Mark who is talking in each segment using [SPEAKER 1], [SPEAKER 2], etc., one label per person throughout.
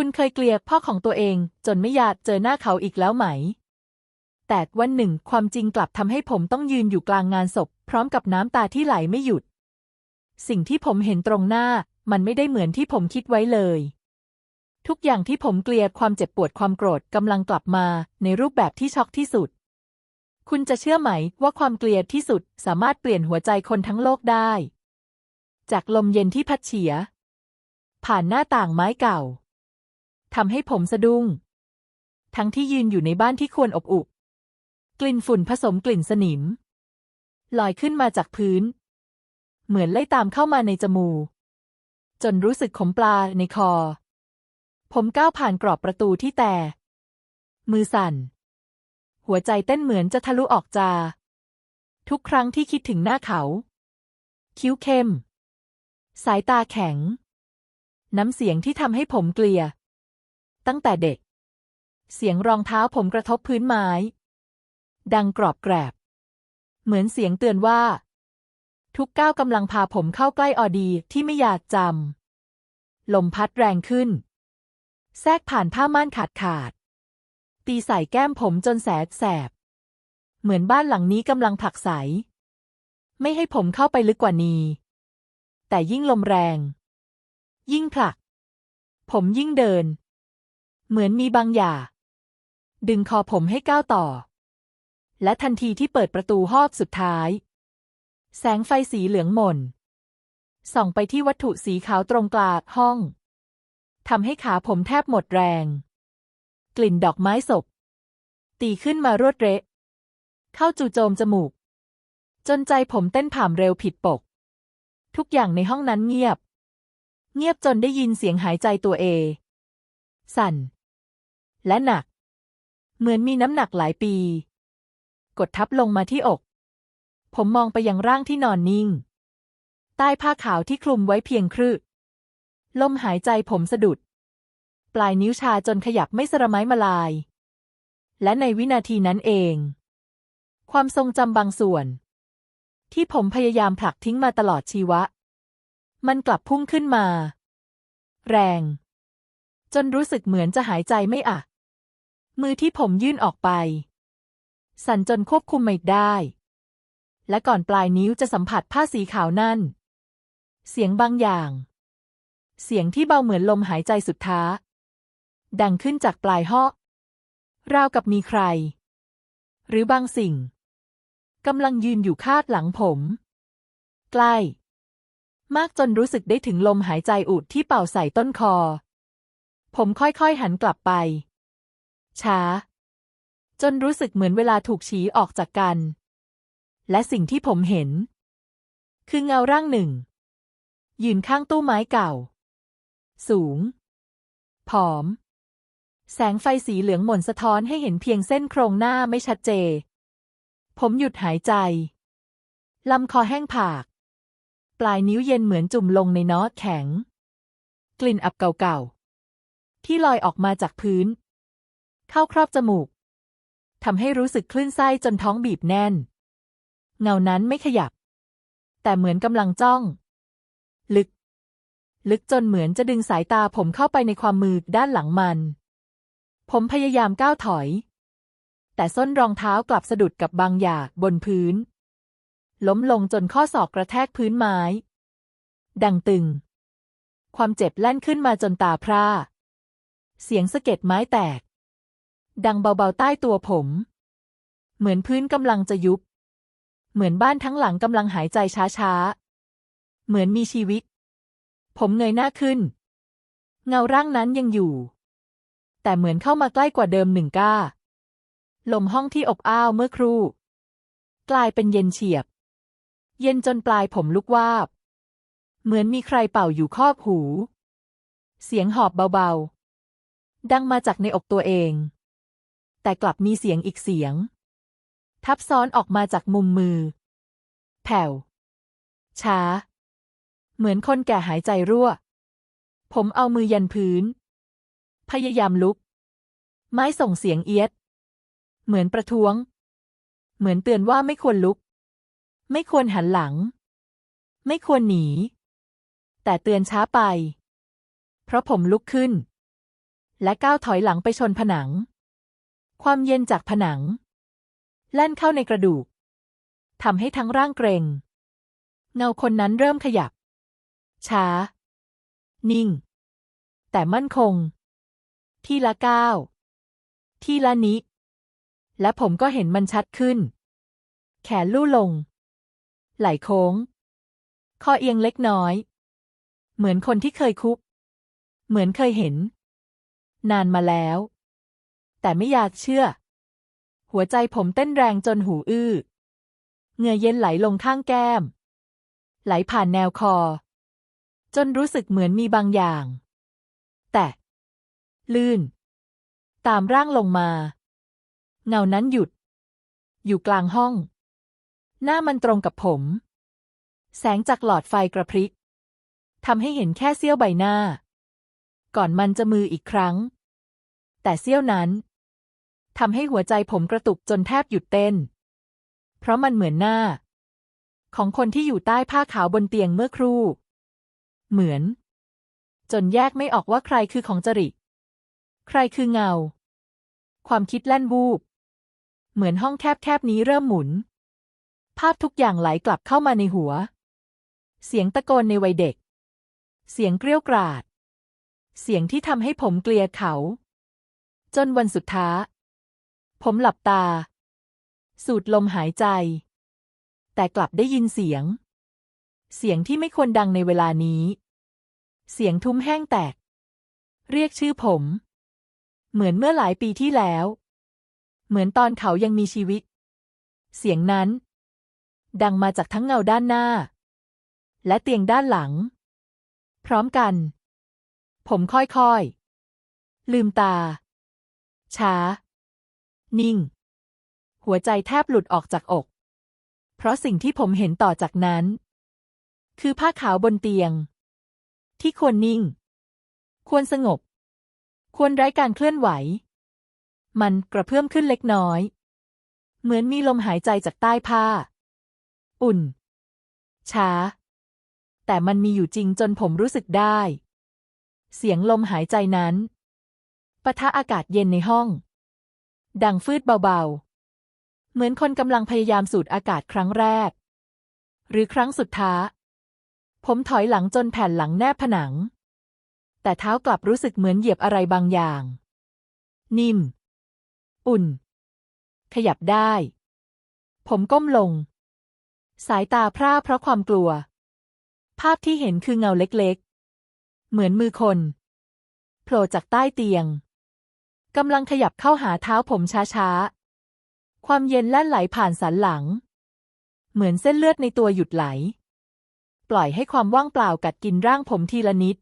[SPEAKER 1] คุณเคยเกลียดพ่อของตัวเอง จนไม่อยากเจอหน้าเขาอีกแล้วไหม แต่วันหนึ่งความจริงกลับทำให้ผมต้องยืนอยู่กลางงานศพ พร้อมกับน้ำตาที่ไหลไม่หยุด สิ่งที่ผมเห็นตรงหน้า มันไม่ได้เหมือนที่ผมคิดไว้เลย ทุกอย่างที่ผมเกลียดความเจ็บปวดความโกรธกำลังกลับมา ในรูปแบบที่ช็อกที่สุด คุณจะเชื่อไหมว่าความเกลียดที่สุดสามารถเปลี่ยนหัวใจคนทั้งโลกได้ จากลมเย็นที่พัดเฉียผ่านหน้าต่างไม้เก่า ทำให้ผมสะดุ้ง ทั้งที่ยืนอยู่ในบ้านที่ควรอบอุ่นกลิ่นฝุ่นผสมกลิ่นสนิม ลอยขึ้นมาจากพื้น เหมือนไล่ตามเข้ามาในจมูกจนรู้สึกขมปลาในคอ ผมก้าวผ่านกรอบประตูที่แตกมือสั่น หัวใจเต้นเหมือนจะทะลุออกจา ทุกครั้งที่คิดถึงหน้าเขา คิ้วเข้ม สายตาแข็ง น้ำเสียงที่ทำให้ผมเกลีย ตั้งแต่เด็ก เสียงรองเท้าผมกระทบพื้นไม้ ดังกรอบแกรบ เหมือนเสียงเตือนว่า ทุกก้าวกำลังพาผมเข้าใกล้ออดีที่ไม่อยากจำลมพัดแรงขึ้น แทรกผ่านผ้าม่านขาดขาด ตีใส่แก้มผมจนแสบแสบ เหมือนบ้านหลังนี้กำลังผลักไสไม่ให้ผมเข้าไปลึกกว่านี้ แต่ยิ่งลมแรง ยิ่งผลักผมยิ่งเดิน เหมือนมีบางอย่าง ดึงคอผมให้ก้าวต่อ และทันทีที่เปิดประตูหองสุดท้าย แสงไฟสีเหลืองหม่น ส่องไปที่วัตถุสีขาวตรงกลางห้องทำให้ขาผมแทบหมดแรง กลิ่นดอกไม้ศพ ตีขึ้นมารวดเระเข้าจู่โจมจมูก จนใจผมเต้นผ่ามเร็วผิดปก ทุกอย่างในห้องนั้นเงียบ เงียบจนได้ยินเสียงหายใจตัวเอสั่น และหนัก เหมือนมีน้ำหนักหลายปี กดทับลงมาที่อก ผมมองไปยังร่างที่นอนนิ่ง ใต้ผ้าขาวที่คลุมไว้เพียงครึลมหายใจผมสะดุด ปลายนิ้วชาจนขยับไม่สระไม้มาลาย และในวินาทีนั้นเอง ความทรงจำบางส่วน ที่ผมพยายามผลักทิ้งมาตลอดชีวะ มันกลับพุ่งขึ้นมา แรง จนรู้สึกเหมือนจะหายใจไม่อะ มือที่ผมยื่นออกไป สั่นจนควบคุมไม่ได้ และก่อนปลายนิ้วจะสัมผัสผ้าสีขาวนั่น เสียงบางอย่าง เสียงที่เบาเหมือนลมหายใจสุดท้า ดังขึ้นจากปลายห้อราวกับมีใคร หรือบางสิ่งกำลังยืนอยู่คาดหลังผม ใกล้ มากจนรู้สึกได้ถึงลมหายใจอุดที่เป่าใส่ต้นคอ ผมค่อยๆหันกลับไป ช้า จนรู้สึกเหมือนเวลาถูกชี้ออกจากกัน และสิ่งที่ผมเห็น คือเงาร่างหนึ่ง ยืนข้างตู้ไม้เก่า สูง ผอม แสงไฟสีเหลืองหม่นสะท้อนให้เห็นเพียงเส้นโครงหน้าไม่ชัดเจนผมหยุดหายใจ ลำคอแห้งผาก ปลายนิ้วเย็นเหมือนจุ่มลงในนอตแข็ง กลิ่นอับเก่าๆที่ลอยออกมาจากพื้น เข้าครอบจมูกทำให้รู้สึกคลื่นไส้จนท้องบีบแน่น เงานั้นไม่ขยับ แต่เหมือนกำลังจ้อง ลึก ลึกจนเหมือนจะดึงสายตาผมเข้าไปในความมือด้านหลังมัน ผมพยายามก้าวถอย แต่ส้นรองเท้ากลับสะดุดกับบางอย่างบนพื้น ล้มลงจนข้อศอกกระแทกพื้นไม้ ดังตึง ความเจ็บแล่นขึ้นมาจนตาพร่า เสียงสะเก็ดไม้แตก ดังเบาๆใต้ตัวผม เหมือนพื้นกำลังจะยุบ เหมือนบ้านทั้งหลังกำลังหายใจช้าๆ เหมือนมีชีวิต ผมเงยหน้าขึ้น เงาร่างนั้นยังอยู่ แต่เหมือนเข้ามาใกล้กว่าเดิมหนึ่งก้า ลมห้องที่อบอ้าวเมื่อครู่ กลายเป็นเย็นเฉียบ เย็นจนปลายผมลุกวาบ เหมือนมีใครเป่าอยู่ครอบหู เสียงหอบเบาๆ ดังมาจากในอกตัวเอง แต่กลับมีเสียงอีกเสียง ทับซ้อนออกมาจากมุมมือ แผ่ว ช้า เหมือนคนแก่หายใจรั่ว ผมเอามือยันพื้น พยายามลุก ไม้ส่งเสียงเอียด เหมือนประท้วง เหมือนเตือนว่าไม่ควรลุก ไม่ควรหันหลัง ไม่ควรหนี แต่เตือนช้าไป เพราะผมลุกขึ้น และก้าวถอยหลังไปชนผนัง ความเย็นจากผนัง แล่นเข้าในกระดูกทำให้ทั้งร่างเกรงเงาคนนั้นเริ่มขยับ ช้า นิ่ง แต่มั่นคง ทีละก้าวทีละนิและผมก็เห็นมันชัดขึ้น แขนลู่ลง ไหลโค้งคอเอียงเล็กน้อย เหมือนคนที่เคยคุก เหมือนเคยเห็น นานมาแล้ว แต่ไม่อยากเชื่อ หัวใจผมเต้นแรงจนหูอื้อเหงื่อเย็นไหลลงข้างแก้ม ไหลผ่านแนวคอ จนรู้สึกเหมือนมีบางอย่าง แต่ ลื่น ตามร่างลงมา เงานั้นหยุด อยู่กลางห้อง หน้ามันตรงกับผม แสงจากหลอดไฟกระพริบทำให้เห็นแค่เสี้ยวใบหน้า ก่อนมันจะมืออีกครั้ง แต่เสี้ยวนั้น ทำให้หัวใจผมกระตุกจนแทบหยุดเต้น เพราะมันเหมือนหน้า ของคนที่อยู่ใต้ผ้าขาวบนเตียงเมื่อครู่ เหมือน จนแยกไม่ออกว่าใครคือของจริ ใครคือเงา ความคิดแล่นวูบ เหมือนห้องแคบๆนี้เริ่มหมุน ภาพทุกอย่างไหลกลับเข้ามาในหัว เสียงตะโกนในวัยเด็ก เสียงเกรี้ยวกราด เสียงที่ทำให้ผมเกลียดเขา จนวันสุดท้าย ผมหลับตา สูดลมหายใจ แต่กลับได้ยินเสียง เสียงที่ไม่ควรดังในเวลานี้ เสียงทุ้มแห้งแตก เรียกชื่อผม เหมือนเมื่อหลายปีที่แล้ว เหมือนตอนเขายังมีชีวิต เสียงนั้น ดังมาจากทั้งเงาด้านหน้า และเตียงด้านหลัง พร้อมกัน ผมค่อยๆ ลืมตา ช้า นิ่ง หัวใจแทบหลุดออกจากอก เพราะสิ่งที่ผมเห็นต่อจากนั้น คือผ้าขาวบนเตียง ที่ควรนิ่ง ควรสงบ ควรไร้การเคลื่อนไหว มันกระเพื่อมขึ้นเล็กน้อย เหมือนมีลมหายใจจากใต้ผ้า อุ่น ช้า แต่มันมีอยู่จริงจนผมรู้สึกได้ เสียงลมหายใจนั้นปะทะอากาศเย็นในห้อง ดังฟืดเบาๆ เหมือนคนกำลังพยายามสูดอากาศครั้งแรก หรือครั้งสุดท้าย ผมถอยหลังจนแผ่นหลังแนบผนัง แต่เท้ากลับรู้สึกเหมือนเหยียบอะไรบางอย่าง นิ่ม อุ่น ขยับได้ ผมก้มลง สายตาพร่าเพราะความกลัว ภาพที่เห็นคือเงาเล็กๆ เหมือนมือคนโผล่จากใต้เตียง กำลังขยับเข้าหาเท้าผมช้าๆ ความเย็นแล่นไหลผ่านสันหลัง เหมือนเส้นเลือดในตัวหยุดไหล ปล่อยให้ความว่างเปล่ากัดกินร่างผมทีละนิด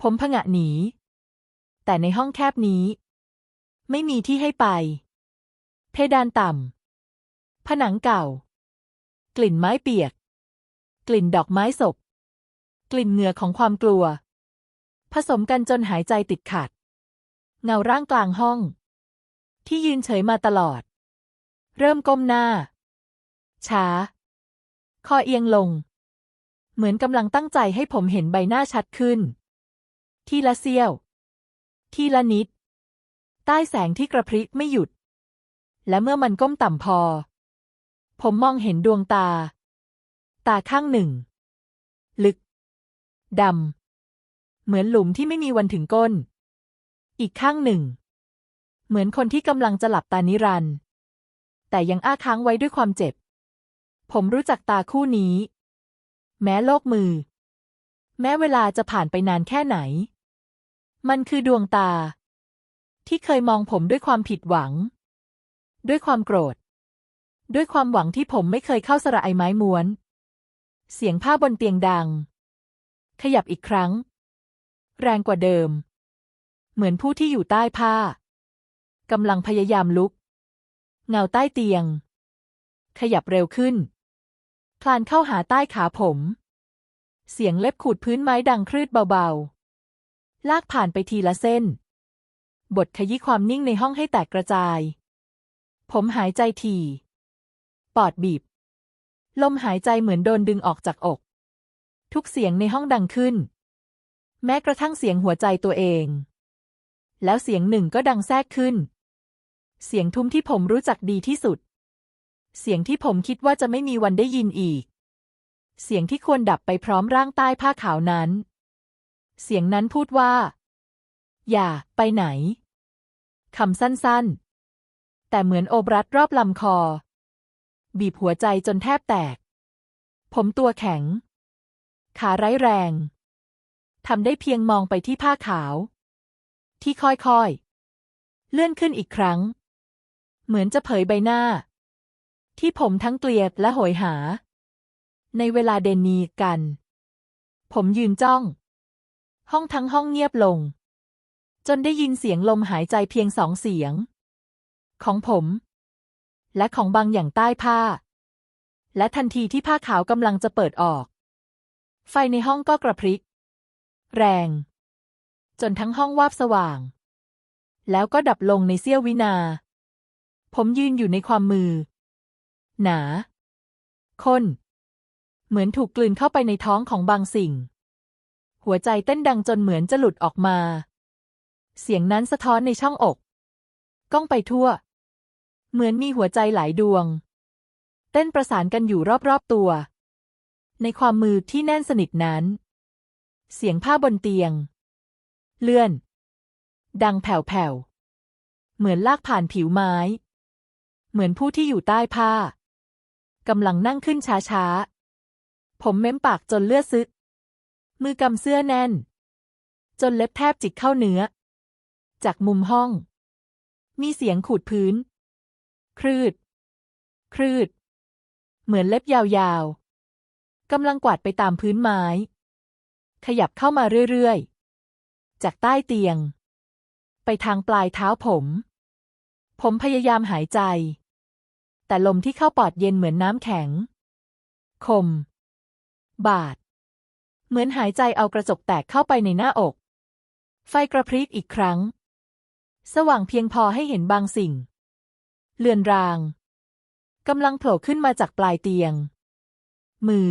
[SPEAKER 1] ผมผงะหนี แต่ในห้องแคบนี้ ไม่มีที่ให้ไป เพดานต่ำ ผนังเก่า กลิ่นไม้เปียก กลิ่นดอกไม้ศพ กลิ่นเหงื่อของความกลัว ผสมกันจนหายใจติดขัด เงาร่างกลางห้อง ที่ยืนเฉยมาตลอด เริ่มก้มหน้า ช้า คอเอียงลง เหมือนกำลังตั้งใจให้ผมเห็นใบหน้าชัดขึ้น ทีละเสี้ยว ทีละนิด ใต้แสงที่กระพริบไม่หยุด และเมื่อมันก้มต่ำพอ ผมมองเห็นดวงตา ตาข้างหนึ่ง ลึก ดำ เหมือนหลุมที่ไม่มีวันถึงก้น อีกข้างหนึ่ง เหมือนคนที่กำลังจะหลับตานิรันด์แต่ยังอ้าค้างไว้ด้วยความเจ็บ ผมรู้จักตาคู่นี้ แม้โลกมือ แม้เวลาจะผ่านไปนานแค่ไหน มันคือดวงตา ที่เคยมองผมด้วยความผิดหวัง ด้วยความโกรธ ด้วยความหวังที่ผมไม่เคยเข้าสระไอไม้ม้วน เสียงผ้าบนเตียงดัง ขยับอีกครั้ง แรงกว่าเดิม เหมือนผู้ที่อยู่ใต้ผ้ากำลังพยายามลุก เงาใต้เตียง ขยับเร็วขึ้น คลานเข้าหาใต้ขาผม เสียงเล็บขูดพื้นไม้ดังครืดเบาๆ ลากผ่านไปทีละเส้น บทขยี้ความนิ่งในห้องให้แตกกระจาย ผมหายใจถี่ปอดบีบ ลมหายใจเหมือนโดนดึงออกจากอก ทุกเสียงในห้องดังขึ้น แม้กระทั่งเสียงหัวใจตัวเอง แล้วเสียงหนึ่งก็ดังแทรกขึ้น เสียงทุ้มที่ผมรู้จักดีที่สุด เสียงที่ผมคิดว่าจะไม่มีวันได้ยินอีก เสียงที่ควรดับไปพร้อมร่างใต้ผ้าขาวนั้น เสียงนั้นพูดว่า อย่า ไปไหนคำสั้นๆ แต่เหมือนโอบรัดรอบลำคอ บีบหัวใจจนแทบแตก ผมตัวแข็ง ขาไร้แรง ทำได้เพียงมองไปที่ผ้าขาว ที่ค่อยๆ เลื่อนขึ้นอีกครั้ง เหมือนจะเผยใบหน้า ที่ผมทั้งเกลียดและโหยหา ในเวลาเดนนีกัน ผมยืนจ้อง ห้องทั้งห้องเงียบลง จนได้ยินเสียงลมหายใจเพียงสองเสียง ของผม และของบางอย่างใต้ผ้า และทันทีที่ผ้าขาวกำลังจะเปิดออก ไฟในห้องก็กระพริบแรง จนทั้งห้องวาบสว่าง แล้วก็ดับลงในเสี้ยววินา ผมยืนอยู่ในความมือ หนาข้นเหมือนถูกกลืนเข้าไปในท้องของบางสิ่ง หัวใจเต้นดังจนเหมือนจะหลุดออกมา เสียงนั้นสะท้อนในช่องอก ก้องไปทั่ว เหมือนมีหัวใจหลายดวง เต้นประสานกันอยู่รอบๆตัว ในความมือที่แน่นสนิทนั้น เสียงผ้าบนเตียง เลื่อน ดังแผ่วๆ เหมือนลากผ่านผิวไม้ เหมือนผู้ที่อยู่ใต้ผ้ากำลังนั่งขึ้นช้าๆ ผมเม้มปากจนเลือดซึกมือกำเสื้อแน่น จนเล็บแทบจิกเข้าเนื้อ จากมุมห้อง มีเสียงขูดพื้น ครืด ครืด เหมือนเล็บยาวๆกำลังกวาดไปตามพื้นไม้ ขยับเข้ามาเรื่อยๆ จากใต้เตียง ไปทางปลายเท้าผม ผมพยายามหายใจ แต่ลมที่เข้าปอดเย็นเหมือนน้ำแข็ง คม บาด เหมือนหายใจเอากระจกแตกเข้าไปในหน้าอก ไฟกระพริบอีกครั้ง สว่างเพียงพอให้เห็นบางสิ่ง เลือนรางกำลังโผล่ขึ้นมาจากปลายเตียง มือ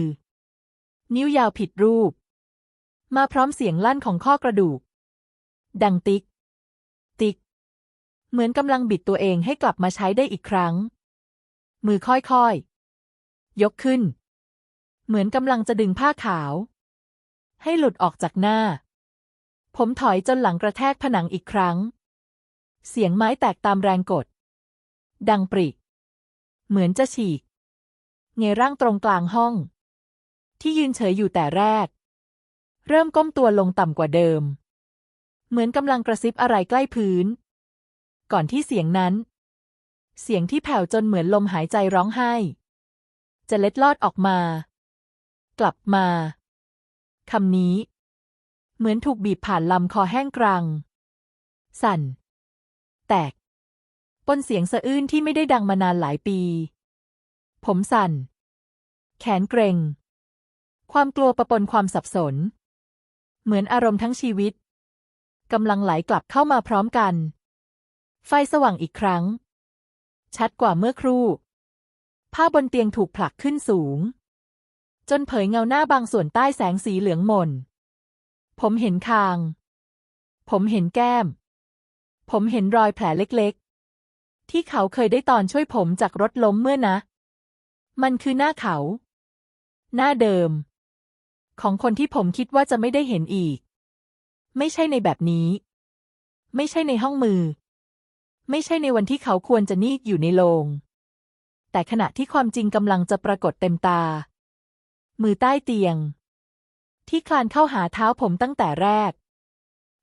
[SPEAKER 1] นิ้วยาวผิดรูป มาพร้อมเสียงลั่นของข้อกระดูก ดังติ๊ก ติ๊ก เหมือนกำลังบิดตัวเองให้กลับมาใช้ได้อีกครั้ง มือค่อยๆ ยกขึ้น เหมือนกำลังจะดึงผ้าขาว ให้หลุดออกจากหน้า ผมถอยจนหลังกระแทกผนังอีกครั้ง เสียงไม้แตกตามแรงกด ดังปริเหมือนจะฉีก เงยร่างตรงกลางห้อง ที่ยืนเฉยอยู่แต่แรก เริ่มก้มตัวลงต่ำกว่าเดิม เหมือนกำลังกระซิบอะไรใกล้พื้น ก่อนที่เสียงนั้น เสียงที่แผ่วจนเหมือนลมหายใจร้องไห้ จะเล็ดลอดออกมา กลับมาคำนี้ เหมือนถูกบีบผ่านลำคอแห้งกรัง สั่น แตก ปนเสียงสะอื้นที่ไม่ได้ดังมานานหลายปี ผมสั่น แขนเกร็ง ความกลัวประปนความสับสน เหมือนอารมณ์ทั้งชีวิต กำลังไหลกลับเข้ามาพร้อมกัน ไฟสว่างอีกครั้ง ชัดกว่าเมื่อครู่ ผ้าบนเตียงถูกผลักขึ้นสูง จนเผยเงาหน้าบางส่วนใต้แสงสีเหลืองหม่น ผมเห็นคาง ผมเห็นแก้ม ผมเห็นรอยแผลเล็กๆ ที่เขาเคยได้ตอนช่วยผมจากรถล้มเมื่อนะ มันคือหน้าเขา หน้าเดิม ของคนที่ผมคิดว่าจะไม่ได้เห็นอีก ไม่ใช่ในแบบนี้ ไม่ใช่ในห้องมือ ไม่ใช่ในวันที่เขาควรจะนีกอยู่ในโรงแต่ขณะที่ความจริงกำลังจะปรากฏเต็มตา มือใต้เตียง ที่คลานเข้าหาเท้าผมตั้งแต่แรก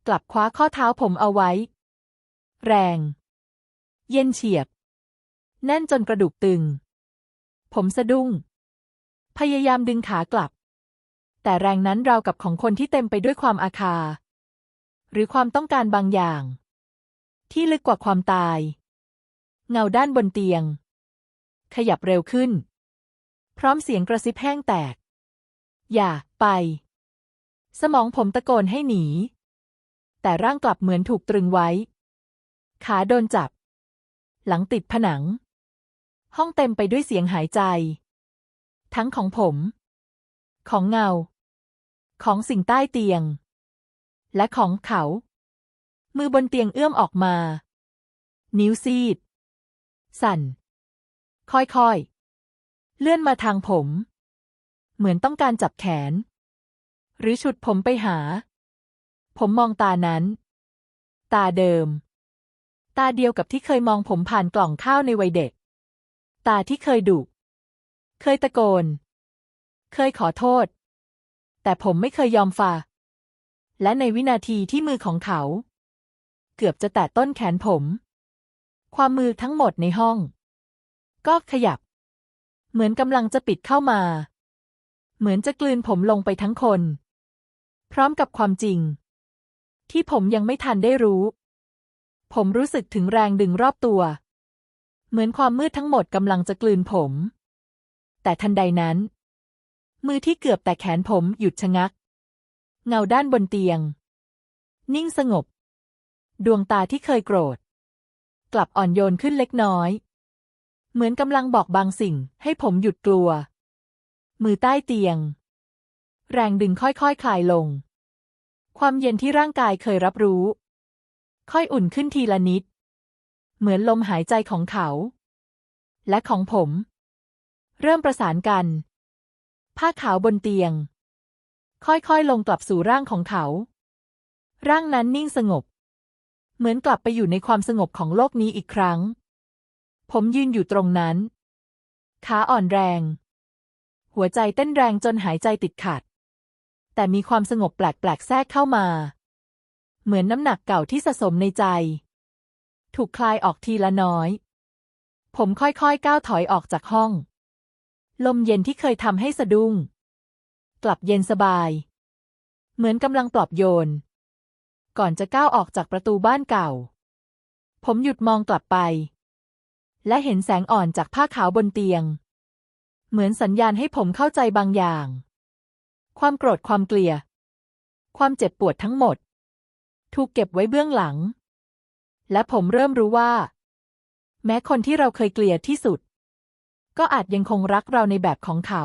[SPEAKER 1] กลับคว้าข้อเท้าผมเอาไว้ แรง เย็นเฉียบ แน่นจนกระดูกตึง ผมสะดุ้ง พยายามดึงขากลับ แต่แรงนั้นราวกับของคนที่เต็มไปด้วยความอาฆา หรือความต้องการบางอย่าง ที่ลึกกว่าความตาย เงาด้านบนเตียง ขยับเร็วขึ้น พร้อมเสียงกระซิบแห้งแตก อย่า ไป สมองผมตะโกนให้หนี แต่ร่างกลับเหมือนถูกตรึงไว้ ขาโดนจับ หลังติดผนัง ห้องเต็มไปด้วยเสียงหายใจ ทั้งของผม ของเงา ของสิ่งใต้เตียง และของเขา มือบนเตียงเอื้อมออกมา นิ้วซีด สั่น ค่อยๆ เลื่อนมาทางผม เหมือนต้องการจับแขน หรือฉุดผมไปหา ผมมองตานั้น ตาเดิม ตาเดียวกับที่เคยมองผมผ่านกล่องข้าวในวัยเด็ก ตาที่เคยดุ เคยตะโกน เคยขอโทษ แต่ผมไม่เคยยอมฟา และในวินาทีที่มือของเขา เกือบจะแตะต้นแขนผม ความมือทั้งหมดในห้อง ก็ขยับ เหมือนกำลังจะปิดเข้ามา เหมือนจะกลืนผมลงไปทั้งคน พร้อมกับความจริง ที่ผมยังไม่ทันได้รู้ ผมรู้สึกถึงแรงดึงรอบตัว เหมือนความมืดทั้งหมดกำลังจะกลืนผม แต่ทันใดนั้น มือที่เกือบแต่แขนผมหยุดชะงัก เงาด้านบนเตียง นิ่งสงบ ดวงตาที่เคยโกรธ กลับอ่อนโยนขึ้นเล็กน้อย เหมือนกำลังบอกบางสิ่งให้ผมหยุดกลัว มือใต้เตียง แรงดึงค่อยๆคคลายลง ความเย็นที่ร่างกายเคยรับรู้ ค่อยอุ่นขึ้นทีละนิด เหมือนลมหายใจของเขา และของผม เริ่มประสานกัน ผ้าขาวบนเตียง ค่อยๆ ลงกลับสู่ร่างของเขา ร่างนั้นนิ่งสงบ เหมือนกลับไปอยู่ในความสงบของโลกนี้อีกครั้ง ผมยืนอยู่ตรงนั้น ขาอ่อนแรง หัวใจเต้นแรงจนหายใจติดขัด แต่มีความสงบแปลกๆ แทรกเข้ามา เหมือนน้ำหนักเก่าที่สะสมในใจ ถูกคลายออกทีละน้อย ผมค่อยๆ ก้าวถอยออกจากห้อง ลมเย็นที่เคยทำให้สะดุ้ง กลับเย็นสบาย เหมือนกำลังปลอบโยน ก่อนจะก้าวออกจากประตูบ้านเก่า ผมหยุดมองกลับไป และเห็นแสงอ่อนจากผ้าขาวบนเตียง เหมือนสัญญาณให้ผมเข้าใจบางอย่าง ความโกรธความเกลีย ความเจ็บปวดทั้งหมด ถูกเก็บไว้เบื้องหลัง และผมเริ่มรู้ว่า แม้คนที่เราเคยเกลียดที่สุด ก็อาจยังคงรักเราในแบบของเขา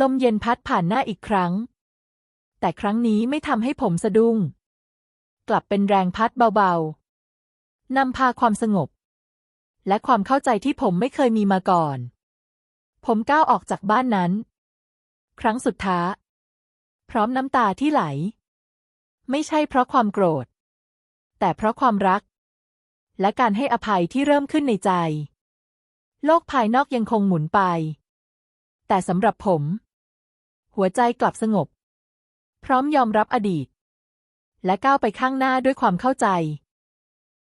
[SPEAKER 1] ลมเย็นพัดผ่านหน้าอีกครั้ง แต่ครั้งนี้ไม่ทำให้ผมสะดุ้ง กลับเป็นแรงพัดเบาๆนำพาความสงบ และความเข้าใจที่ผมไม่เคยมีมาก่อน ผมก้าวออกจากบ้านนั้น ครั้งสุดท้าย พร้อมน้ำตาที่ไหล ไม่ใช่เพราะความโกรธ แต่เพราะความรัก และการให้อภัยที่เริ่มขึ้นในใจ โลกภายนอกยังคงหมุนไปแต่สำหรับผม หัวใจกลับสงบ พร้อมยอมรับอดีต และก้าวไปข้างหน้าด้วยความเข้าใจ